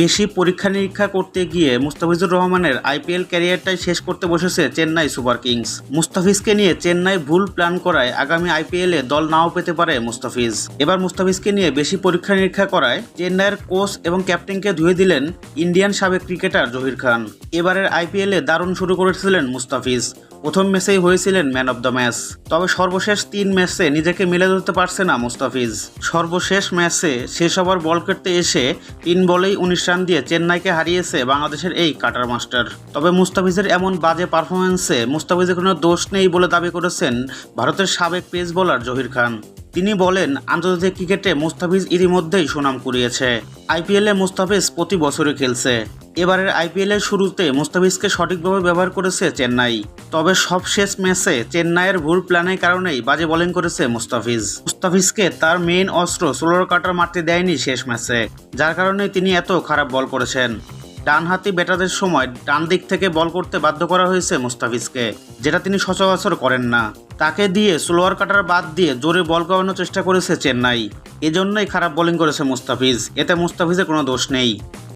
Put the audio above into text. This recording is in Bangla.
বেশি পরীক্ষা নিরীক্ষা করতে গিয়ে মুস্তাফিজুর রহমানের আইপিএল ক্যারিয়ারটাই শেষ করতে বসেছে চেন্নাই সুপার কিংস। মুস্তাফিজকে নিয়ে চেন্নাই ভুল প্ল্যান করায় আগামী আইপিএলে দল নাও পেতে পারে মুস্তাফিজ। এবার মুস্তাফিজকে নিয়ে বেশি পরীক্ষা নিরীক্ষা করায় চেন্নাইয়ের কোচ এবং ক্যাপ্টেনকে ধুয়ে দিলেন ইন্ডিয়ান সাবেক ক্রিকেটার জহির খান। এবারের আইপিএলে দারুণ শুরু করেছিলেন মুস্তাফিজ। প্রথম ম্যাচেই হয়েছিলেন ম্যান অব দ্য ম্যাচ। তবে সর্বশেষ তিন ম্যাচে নিজেকে মিলে ধরতে পারছে না মুস্তাফিজ। সর্বশেষ ম্যাচে শেষ ওভার বল করতে এসে তিন বলেই উনিশ রান দিয়ে চেন্নাইকে হারিয়েছে বাংলাদেশের এই কাটার মাস্টার। তবে মুস্তাফিজের এমন বাজে পারফরমেন্সে মুস্তাফিজের কোনো দোষ নেই বলে দাবি করেছেন ভারতের সাবেক পেস বোলার জহির খান। তিনি বলেন, আন্তর্জাতিক ক্রিকেটে মুস্তাফিজ ইতিমধ্যেই সুনাম কুড়িয়েছে। আইপিএলে মুস্তাফিজ প্রতি বছরই খেলছে। এবারের আইপিএল এর শুরুতে মুস্তাফিজকে সঠিকভাবে ব্যবহার করেছে চেন্নাই। তবে সব শেষ ম্যাচে চেন্নাইয়ের ভুল প্ল্যানের কারণেই বাজে বোলিং করেছে মুস্তাফিজ। মুস্তাফিজকে তার মেইন অস্ত্র সোলোর কাটার মারতে দেয়নি শেষ ম্যাচে, যার কারণে তিনি এত খারাপ বল করেছেন। ডানহাতি ব্যাটারদের সময় ডান দিক থেকে বল করতে বাধ্য করা হয়েছে মুস্তাফিজকে, যেটা তিনি সচরাচর করেন না। তাকে দিয়ে স্লোয়ার কাটার বাদ দিয়ে জোরে বল করানোর চেষ্টা করেছে চেন্নাই। এজন্যই খারাপ বোলিং করেছে মুস্তাফিজ, এতে মুস্তাফিজের কোনো দোষ নেই।